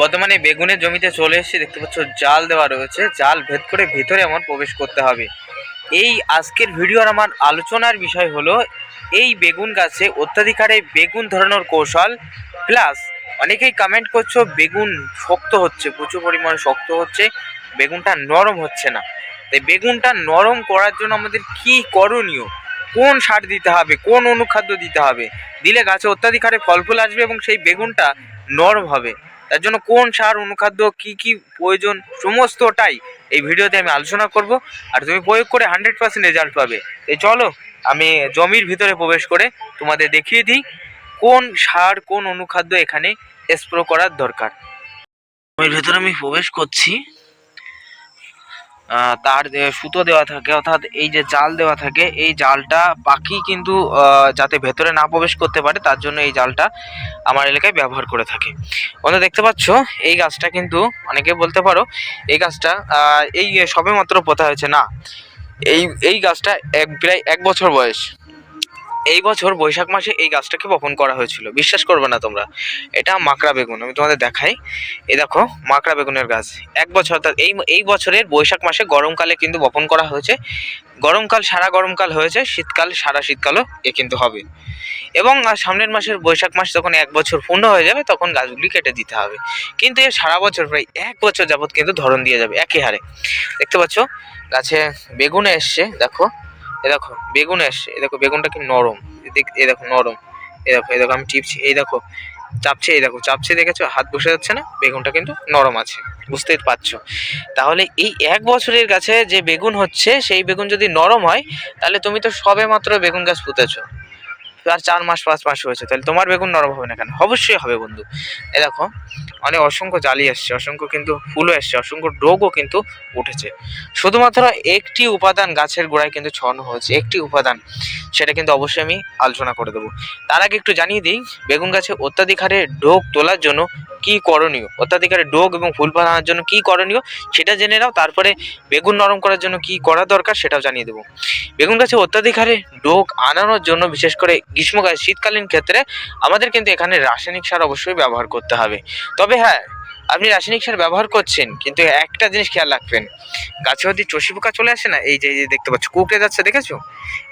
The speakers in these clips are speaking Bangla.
বর্তমানে বেগুনের জমিতে চলে এসেছি দেখতে পাচ্ছ জাল দেওয়া রয়েছে। জাল ভেদ করে ভিতরে আমার প্রবেশ করতে হবে। এই আজকের ভিডিওর আমার আলোচনার বিষয় হলো, এই বেগুন গাছে অত্যাধিক হারে বেগুন ধরানোর কৌশল, প্লাস অনেকেই কমেন্ট করছ বেগুন শক্ত হচ্ছে, প্রচুর পরিমাণে শক্ত হচ্ছে, বেগুনটা নরম হচ্ছে না। তাই বেগুনটা নরম করার জন্য আমাদের কি করণীয়? কোন সার দিতে হবে? কোন অনুখাদ্য দিতে হবে? দিলে গাছে অত্যাধিক হারে ফল ফুল আসবে এবং সেই বেগুনটা নরম হবে। তার জন্য কোন সার, অনুখাদ্য, কি কি প্রয়োজন, সমস্তটাই এই ভিডিওতে আমি আলোচনা করব। আর তুমি প্রয়োগ করে হান্ড্রেড পার্সেন্ট রেজাল্ট পাবে। এই চলো, আমি জমির ভিতরে প্রবেশ করে তোমাদের দেখিয়ে দিই, কোন সার, কোন অনুখাদ্য এখানে স্প্রো করার দরকার। জমির ভিতরে আমি প্রবেশ করছি। তার সুতো দেওয়া থাকে, অর্থাৎ এই যে জাল দেওয়া থাকে, এই জালটা পাখি কিন্তু যাতে ভেতরে না প্রবেশ করতে পারে, তার জন্য এই জালটা আমার এলাকায় ব্যবহার করে থাকে। বন্ধু দেখতে পাচ্ছ? এই গাছটা কিন্তু, অনেকে বলতে পারো, এই গাছটা এই সবেমাত্র পোতা হয়েছে। না, এই এই গাছটা এক, প্রায় এক বছর বয়স। এই বছর বৈশাখ মাসে এই গাছটাকে বপন করা হয়েছিল। বিশ্বাস করবে না তোমরা। এটা মাকড়া বেগুন, আমি তোমাদের দেখাই। এ দেখো, মাকড়া বেগুনের গাছ। এক বছর অর্থাৎ এই এই বছরের বৈশাখ মাসে গরমকালে কিন্তু বপন করা হয়েছে। গরমকাল সারা গরমকাল হয়েছে, শীতকাল সারা শীতকালও এ কিন্তু হবে। এবং সামনের মাসের বৈশাখ মাস যখন এক বছর পূর্ণ হয়ে যাবে, তখন গাছগুলি কেটে দিতে হবে। কিন্তু এর সারা বছর, প্রায় এক বছর যাবৎ কিন্তু ধরন দিয়ে যাবে একই হারে। দেখতে পাচ্ছ, গাছে বেগুনে এসছে, দেখো। এ দেখো, বেগুন আসছে। এ দেখো, বেগুনটা কি নরম? এ দেখো, নরম। এ দেখো এ দেখো, আমি টিপছি। এই দেখো, চাপছে, এই দেখো, চাপছে, দেখেছ? হাত বসে যাচ্ছে না? বেগুনটা কিন্তু নরম আছে। বুঝতেই পারছ? তাহলে এই এক বছরের গাছে যে বেগুন হচ্ছে, সেই বেগুন যদি নরম হয়, তাহলে তুমি তো সবে মাত্র বেগুন গাছ পুঁতেছো। আর চার মাস, পাঁচ মাস হয়েছে, তাহলে তোমার বেগুন নরম হবে না কেন? অবশ্যই হবে বন্ধু। এ দেখো, অনেক অসংখ্য জালি আসছে অসংখ্য কিন্তু ফুলও এসছে, অসংখ্য রোগও কিন্তু উঠেছে। শুধুমাত্র একটি উপাদান গাছের গোড়ায় কিন্তু ছড়ানো হয়েছে, একটি উপাদান। সেটা কিন্তু অবশ্যই আমি আলোচনা করে দেবো। তার আগে একটু জানিয়ে দিই, বেগুন গাছে অত্যাধিক হারে ডোগ তোলার জন্য কি করণীয়? অত্যাধিক হারে ডোগ এবং ফুল ফল আনার জন্য কি করণীয়? সেটা জেনে নাও, তারপরে বেগুন নরম করার জন্য কি করা দরকার সেটাও জানিয়ে দেবো। বেগুন গাছে অত্যাধিক হারে ডোগ আনানোর জন্য বিশেষ করে গ্রীষ্মকাল, শীতকালীন ক্ষেত্রে আমাদের কিন্তু এখানে রাসায়নিক সার অবশ্যই ব্যবহার করতে হবে। তবে হ্যাঁ আপনি রাসায়নিক সার ব্যবহার করছেন, কিন্তু একটা জিনিস খেয়াল রাখবেন। গাছে যদি চষি পোকা চলে আসে না, এই যে দেখতে পাচ্ছ, কুকড়ে যাচ্ছে, দেখেছ?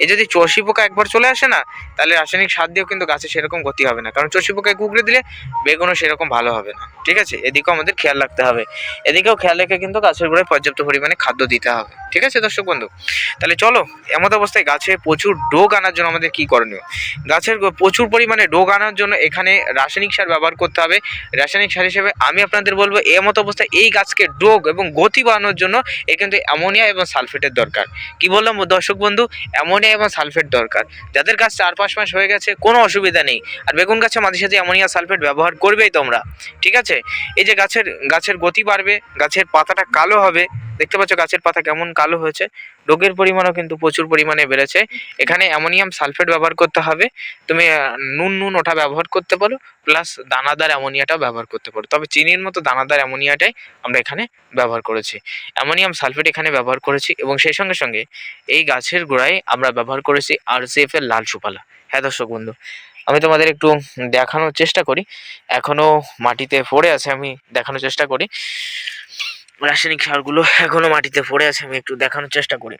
এই যদি চষি পোকা একবার চলে আসে না, তাহলে রাসায়নিক সার দিয়েও কিন্তু গাছে সেরকম গতি হবে না। কারণ চষি পোকায় কুকড়ে দিলে বেগুনও সেরকম ভালো হবে না। ঠিক আছে? এদিকেও আমাদের খেয়াল রাখতে হবে। এদিকেও খেয়াল রেখে কিন্তু গাছের গোড়ায় পর্যাপ্ত পরিমাণে খাদ্য দিতে হবে। ঠিক আছে, দর্শক বন্ধু? তাহলে চলো, এমত অবস্থায় গাছে প্রচুর ডোগ আনার জন্য আমাদের কি করণীয়? গাছের প্রচুর পরিমাণে ডোগ আনার জন্য এখানে রাসায়নিক সার ব্যবহার করতে হবে। রাসায়নিক সার হিসেবে আমি আপনাদের বলব, এমত অবস্থায় এই গাছকে ডোগ এবং গতি বাড়ানোর জন্য এ কিন্তু অ্যামোনিয়া এবং সালফেটের দরকার। কি বললাম দর্শক বন্ধু? অ্যামোনিয়া এবং সালফেট দরকার। যাদের গাছ চার পাঁচ মাস হয়ে গেছে, কোনো অসুবিধা নেই। আর বেগুন গাছে মাঝে সাথে অ্যামোনিয়া সালফেট ব্যবহার করবেই তোমরা। ঠিক আছে? এই যে গাছের গাছের গতি বাড়বে, গাছের পাতাটা কালো হবে। দেখতে পাচ্ছ গাছের পাতা কেমন কালো হয়েছে। রোগের পরিমাণও কিন্তু প্রচুর পরিমাণে বেড়েছে। এখানে অ্যামোনিয়াম সালফেট ব্যবহার করতে হবে। তুমি নুন নুন ওটা ব্যবহার করতে পারো, প্লাস দানাদার অ্যামোনিয়াটাও ব্যবহার করতে পারো। তবে চিনির মতো দানাদার অ্যামোনিয়াটাই আমরা এখানে ব্যবহার করেছি। অ্যামোনিয়াম সালফেট এখানে ব্যবহার করেছি এবং সেই সঙ্গে সঙ্গে এই গাছের গোড়ায় আমরা ব্যবহার করেছি আরসিএফ এর লাল সুপালা। হ্যাঁ দর্শক বন্ধু, আমি তোমাদের একটু দেখানোর চেষ্টা করি। এখনও মাটিতে পড়ে আছে, আমি দেখানোর চেষ্টা করি। রাসায়নিক সারগুলো এখনও মাটিতে পড়ে আছে, আমি একটু দেখানোর চেষ্টা করি।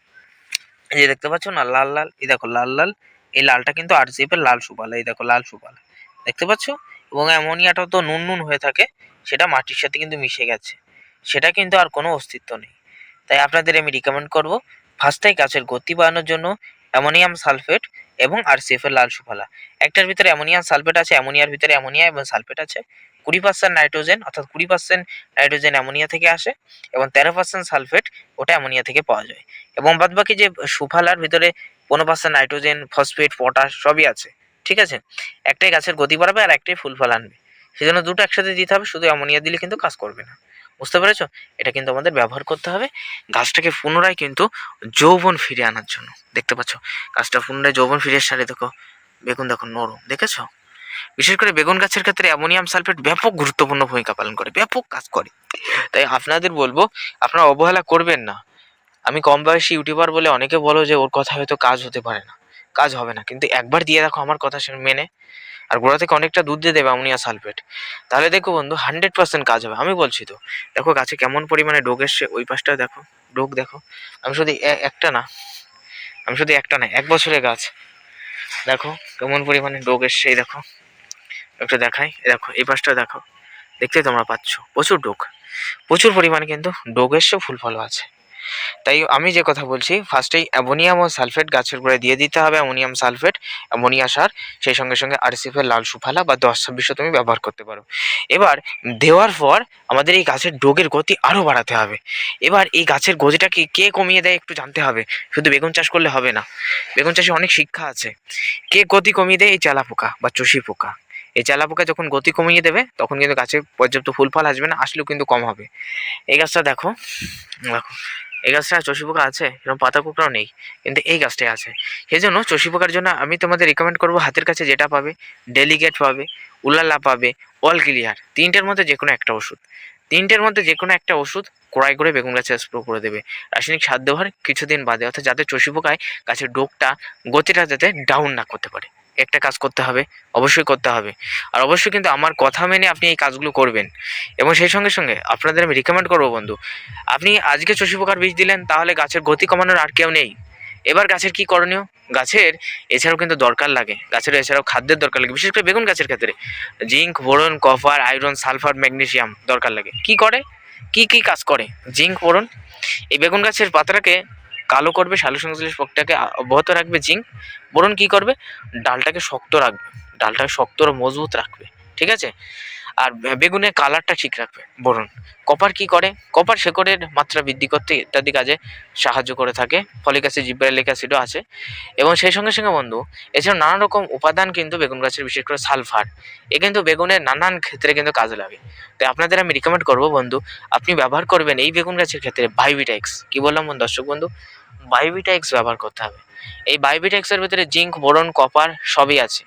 এই যে দেখতে পাচ্ছ না, লাল লাল, এই দেখো লাল লাল, এই লালটা কিন্তু আর এর লাল সুপালা, এই দেখো লাল সুপালা। দেখতে পাচ্ছ? এবং অ্যামোনিয়াটাও তো নুন নুন হয়ে থাকে, সেটা মাটির সাথে কিন্তু মিশে গেছে, সেটা কিন্তু আর কোনো অস্তিত্ব নেই। তাই আপনাদের আমি রিকমেন্ড করব ফার্স্টেই গাছের গতি বাড়ানোর জন্য অ্যামোনিয়াম সালফেট এবং আরসিএফ এর লাল সুফলা। একটার ভিতরে অ্যামোনিয়াম সালফেট আছে, অ্যামোনিয়ার ভিতরে অ্যামোনিয়া এবং সালফেট আছে কুড়ি পার্সেন্ট নাইট্রোজেন অর্থাৎ কুড়ি পার্সেন্ট নাইট্রোজেন অ্যামোনিয়া থেকে আসে এবং তেরো পার্সেন্ট সালফেট ওটা অ্যামোনিয়া থেকে পাওয়া যায়। এবং বাদবাকি যে সুফালার ভিতরে পনেরো পার্সেন্ট নাইট্রোজেন ফসফেট পটাশ সবই আছে, ঠিক আছে? একটাই গাছের গতি বাড়াবে আর একটাই ফুল ফল আনবে। সেজন্য দুটো একসাথে দিতে হবে, শুধু অ্যামোনিয়া দিলে কিন্তু কাজ করবে না। বুঝতে পেরেছ? এটা কিন্তু আমাদের ব্যবহার করতে হবে। গাছটাকে পুনরায় কিন্তু যৌবন ফিরে আনার জন্য। দেখতে পাচ্ছ? গাছটা পুনরায় যৌবন ফিরে সারে দেখো, বেগুন দেখো নরম, দেখেছ? বিশেষ করে বেগুন গাছের ক্ষেত্রে অ্যামোনিয়াম সালফেট ব্যাপক গুরুত্বপূর্ণ ভূমিকা পালন করে, ব্যাপক কাজ করে। তাই আপনাদের বলব, আপনারা অবহেলা করবেন না। আমি কম বয়সী ইউটিউবার বলে অনেকে বলো যে, ওর কথা হয়তো কাজ হতে পারে না। কাজ হবে না। কিন্তু একবার দিয়ে দেখো আমার কথা শুনে মেনে। আর গোড়া থেকে অনেকটা দুধ দিয়ে দেবে অ্যামোনিয়া সালফেট। তাহলে দেখো বন্ধু, হান্ড্রেড পার্সেন্ট কাজ হবে। আমি বলছি তো, দেখো গাছে কেমন পরিমাণে ডোগ এসছে, ওই পাশটা দেখো, ডোগ দেখো। আমি শুধু একটা না, আমি শুধু একটা না, এক বছরের গাছ। দেখো কেমন পরিমাণে ডোগ এসছে, এই দেখো। একটু দেখাই। দেখো, এই পাশটা দেখো। দেখতে তোমরা পাচ্ছ। প্রচুর ডোগ প্রচুর পরিমাণে কিন্তু এসছে ফুল ফলও আছে। তাই আমি যে কথা বলছি ফার্স্টেই অ্যামোনিয়াম ও সালফেট গাছের গোড়ায় দিয়ে দিতে হবে অ্যামোনিয়াম সালফেট, অ্যামোনিয়া সার, সেই সঙ্গে সঙ্গে আরসিএফের লাল সুফালা বা দশ ছাব্বিশও তুমি ব্যবহার করতে পারো। এবার দেওয়ার পর আমাদের এই গাছের ডোগের গতি আরও বাড়াতে হবে। এবার এই গাছের গতিটাকে কে কমিয়ে দেয় একটু জানতে হবে। শুধু বেগুন চাষ করলে হবে না। বেগুন চাষে অনেক শিক্ষা আছে। কে গতি কমিয়ে দেয়? এই চালা পোকা বা চষি পোকা এই চালা পোকা যখন গতি কমিয়ে দেবে, তখন কিন্তু গাছে পর্যাপ্ত ফুল ফল আসবে না, আসলেও কিন্তু কম হবে। এই গাছটা দেখো দেখো, এই গাছটা চষি পোকা আছে, এরকম পাতা কুকড়াও নেই, কিন্তু এই গাছটাই আছে। সেই জন্য চষি পোকার জন্য আমি তোমাদের রিকমেন্ড করব হাতের কাছে যেটা পাবে ডেলিগেট পাবে, উলালা পাবে অল ক্লিয়ার তিনটের মধ্যে যে কোনো একটা ওষুধ। তিনটের মধ্যে যে কোনো একটা ওষুধ ক্রয় করে বেগুন গাছে স্প্রে করে দেবে। রাসায়নিক সার দেওয়ার কিছুদিন বাদে, অর্থাৎ যাতে চষি পোকায় গাছের ডোকটা, গতিটা যাতে ডাউন না করতে পারে। একটা কাজ করতে হবে, অবশ্যই করতে হবে। আর অবশ্যই কিন্তু আমার কথা মেনে আপনি এই কাজগুলো করবেন। এবং সেই সঙ্গে সঙ্গে আপনাদের আমি রিকমেন্ড করব বন্ধু, আপনি আজকে চষি পোকার বীজ দিলেন, তাহলে গাছের গতি কমানোর আর কেউ নেই। এবার গাছের কি করণীয়? গাছের এছাড়াও কিন্তু দরকার লাগে। গাছের এছাড়াও খাদ্যের দরকার লাগে, বিশেষ করে বেগুন গাছের ক্ষেত্রে। Zinc, boron, copper, iron, sulphur, magnesium দরকার লাগে। কি করে? কি কি কাজ করে? Zinc, boron. এই বেগুন গাছের পাতাটাকে কালো করবে সালু সংশ্লেষ প্রক্রিয়াকে অব্যাহত রাখবে জিঙ্ক। বোরন কি করবে? ডালটাকে শক্ত রাখবে। ডালটাকে শক্ত ও মজবুত রাখবে। ঠিক আছে? আর বেগুনের কালারটা ঠিক রাখবে। বোরন কপার কি করে? কপার শেকড়ের মাত্রা বৃদ্ধি করতে ইত্যাদি কাজে সাহায্য করে থাকে। ফলিক অ্যাসিড, জিব্রাইলিক অ্যাসিডও আছে। এবং সেই সঙ্গে সঙ্গে বন্ধু, এছাড়াও নানা রকম উপাদান কিন্তু বেগুন গাছের বিশেষ করে সালফার, এ কিন্তু বেগুনের নানান ক্ষেত্রে কিন্তু কাজে লাগে। তাই আপনাদের আমি রিকমেন্ড করব বন্ধু, আপনি ব্যবহার করবেন এই বেগুন গাছের ক্ষেত্রে বায়োভিটাক্স কী বললাম দর্শক বন্ধু? বায়োভিটাক্স ব্যবহার করতে হবে। এই বায়োভিটাক্সের ভিতরে জিঙ্ক, বোরন, কপার সবই আছে।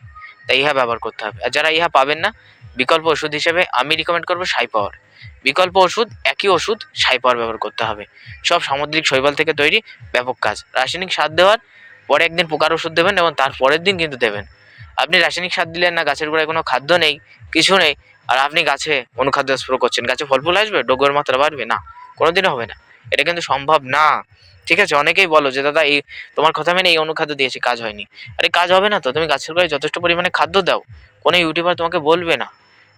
তাই ইহা ব্যবহার করতে হবে। আর যারা ইহা পাবেন না বিকল্প ওষুধ হিসেবে আমি রিকমেন্ড করব সাই পাওয়ার বিকল্প ওষুধ, একই ওষুধ সাই পাওয়ার ব্যবহার করতে হবে। সব সামুদ্রিক শৈবাল থেকে তৈরি ব্যাপক কাজ। রাসায়নিক সার দেওয়ার পরে একদিন পোকার ওষুধ দেবেন এবং তার পরের দিন কিন্তু দেবেন। আপনি রাসায়নিক সার দিলেন না, গাছের গোড়ায় কোনো খাদ্য নেই, কিছু নেই, আর আপনি গাছে অনুখাদ্য স্প্রো করছেন। গাছে ফল ফুল আসবে? ডোগের মাত্রা বাড়বে? না, কোনোদিনও হবে না। এটা কিন্তু সম্ভব না। ঠিক আছে, অনেকেই বলো যে, দাদা, এই তোমার কথা মেনে এই অনুখাদ্য দিয়েছি, কাজ হয়নি। আরে, কাজ হবে না তো? তুমি গাছের গোড়ায় যথেষ্ট পরিমাণে খাদ্য দাও। কোনো ইউটিউবার তোমাকে বলবে না।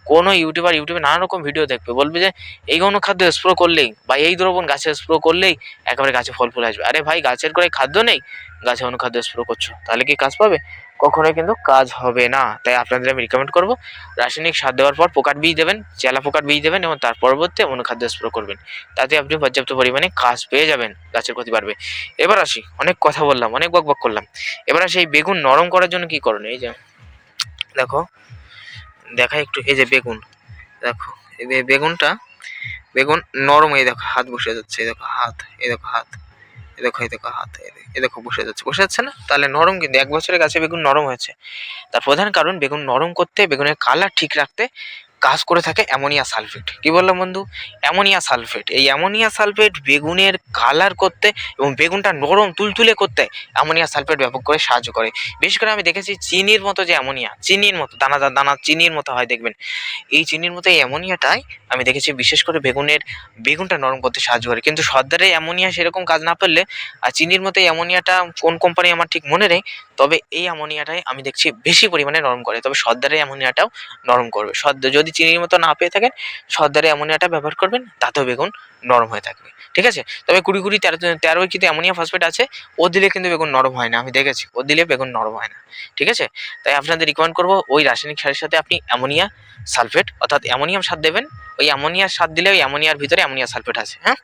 কোনো ইউটিউবার ইউটিউবে নানা রকম ভিডিও দেখবে। বলবে যে, এই অনুখাদ্য স্প্রো করলেই বা এই দ্রবণ গাছে স্প্রো করলেই একেবারে গাছে ফল ফুল আসবে। আরে ভাই, গাছের করে খাদ্য নেই? গাছে অনুখাদ্য স্প্রো করছ? তাহলে কি কাজ পাবে? কখনোই কিন্তু কাজ হবে না। তাই আপনাদের আমি রিকমেন্ড করব, রাসায়নিক সার দেওয়ার পর পোকার বীজ দেবেন, চেলা পোকার বীজ দেবেন এবং তার পরবর্তী অনুখাদ্য স্প্রো করবেন। তাতে আপনি পর্যাপ্ত পরিমাণে কাজ পেয়ে যাবেন, গাছের ক্ষতি বাড়বে। এবার আসি, অনেক কথা বললাম, অনেক বক বক করলাম। এবার আসি এই বেগুন নরম করার জন্য কি করণীয়? এই যে, দেখো দেখা একটু, এই যে বেগুন, দেখো, এই বেগুনটা, বেগুন নরম এই দেখো, হাত বসে যাচ্ছে, এই দেখো হাত, এই দেখো হাত, এই দেখো এই দেখো হাত, এই দেখো বসে যাচ্ছে বসে যাচ্ছে না? তাহলে নরম কিন্তু, এক বছরের গাছে বেগুন নরম হয়েছে। তার প্রধান কারণ, বেগুন নরম করতে, বেগুনের কালার ঠিক রাখতে কাজ করে থাকে অ্যামোনিয়া সালফেট। কি বললাম বন্ধু? Ammonia sulphate. এই অ্যামোনিয়া সালফেট বেগুনের কালার করতে এবং বেগুনটা নরম তুলতুলে করতে অ্যামোনিয়া সালফেট ব্যাপক করে সাহায্য করে। বিশেষ করে আমি দেখেছি চিনির মতো যে অ্যামোনিয়া, চিনির মতো দানাদার দানা চিনির মতো হয় দেখবেন। এই চিনির মতো এই অ্যামোনিয়াটাই আমি দেখেছি বিশেষ করে বেগুনের, বেগুনটা নরম করতে সাহায্য করে। কিন্তু সর্দারে অ্যামোনিয়া সেরকম কাজ না পারলে আর চিনির মতো অ্যামোনিয়াটা কোন কোম্পানি আমার ঠিক মনে নেই তবে এই অ্যামোনিয়াটাই আমি দেখছি বেশি পরিমাণে নরম করে। তবে সর্দারের অ্যামোনিয়াটাও নরম করবে। সর্দার যদি চিনির মতো না পেয়ে থাকেন সর্দারে অ্যামোনিয়াটা ব্যবহার করবেন, তাতেও বেগুন নরম হয়ে থাকবে। ঠিক আছে? তবে কুড়ি কুড়ি তেরো তেরোই কিন্তু অ্যামোনিয়া ফসফেট আছে, ও দিলে কিন্তু বেগুন নরম হয় না, আমি দেখেছি। ও দিলে বেগুন নরম হয় না। ঠিক আছে? তাই আপনাদের রিকমেন্ড করব ওই রাসায়নিক সারের সাথে আপনি অ্যামোনিয়া সালফেট, অর্থাৎ অ্যামোনিয়াম সার দেবেন। ওই অ্যামোনিয়ার সার দিলে ওই অ্যামোনিয়ার ভিতরে অ্যামোনিয়া সালফেট আছে হ্যাঁ?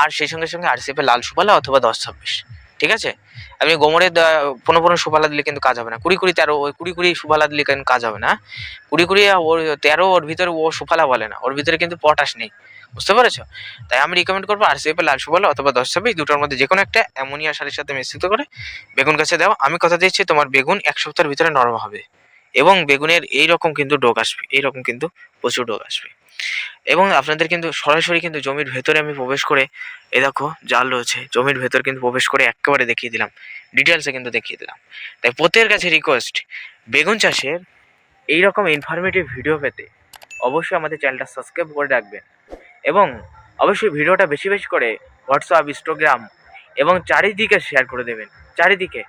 আর সেই সঙ্গে সঙ্গে আরসিএফের লাল সুপালা অথবা দশ ছাব্বিশ। ঠিক আছে? আপনি গোমরের দা- পনেরো পনেরো সুফালা দিলে কিন্তু কাজ হবে না। কুড়ি কুড়ি তেরো ওই কুড়ি কুড়ি সুফালা দিলে কিন্তু কাজ হবে না। কুড়ি কুড়ি ওর, তেরো ওর ভিতরে ও সুফালা বলে না। ওর ভিতরে কিন্তু পটাশ নেই। বুঝতে পেরেছ? তাই আমি রিকমেন্ড করব আর আরসিএফের লাল সুফালা অথবা দশ ছাব্বিশ, দুটোর মধ্যে যে কোনো একটা অ্যামোনিয়া সারের সাথে মিশ্রিত করে বেগুন গাছে দাও। আমি কথা দিচ্ছি তোমার বেগুন এক সপ্তাহের ভিতরে নরম হবে। এবং বেগুনের এই রকম কিন্তু ডোগ আসবে। এই রকম কিন্তু প্রচুর ডোগ আসবে। এবং আপনাদের কিন্তু সরাসরি কিন্তু জমির ভেতরে আমি প্রবেশ করে, এ দেখো, জাল রয়েছে। জমির ভেতর কিন্তু প্রবেশ করে একেবারে দেখিয়ে দিলাম। ডিটেলসে কিন্তু দেখিয়ে দিলাম। তাই প্রত্যেকের কাছে রিকোয়েস্ট বেগুন চাষের এই রকম ইনফরমেটিভ ভিডিও পেতে অবশ্যই আমাদের চ্যানেলটা সাবস্ক্রাইব করে রাখবেন। এবং অবশ্যই ভিডিওটা বেশি বেশি করে হোয়াটসঅ্যাপ ইনস্টাগ্রাম এবং চারিদিকে শেয়ার করে দেবেন। চারিদিকে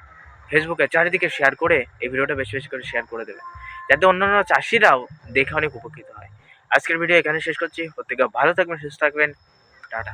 ফেসবুকে চারিদিকে শেয়ার করে এই ভিডিওটা বেশি বেশি করে শেয়ার করে দেবেন। যাতে অন্যান্য চাষিরাও দেখে অনেক উপকৃত হয়। আজকের ভিডিও এখানে শেষ করছি। প্রত্যেকে ভালো থাকবেন সুস্থ থাকবেন। টাটা।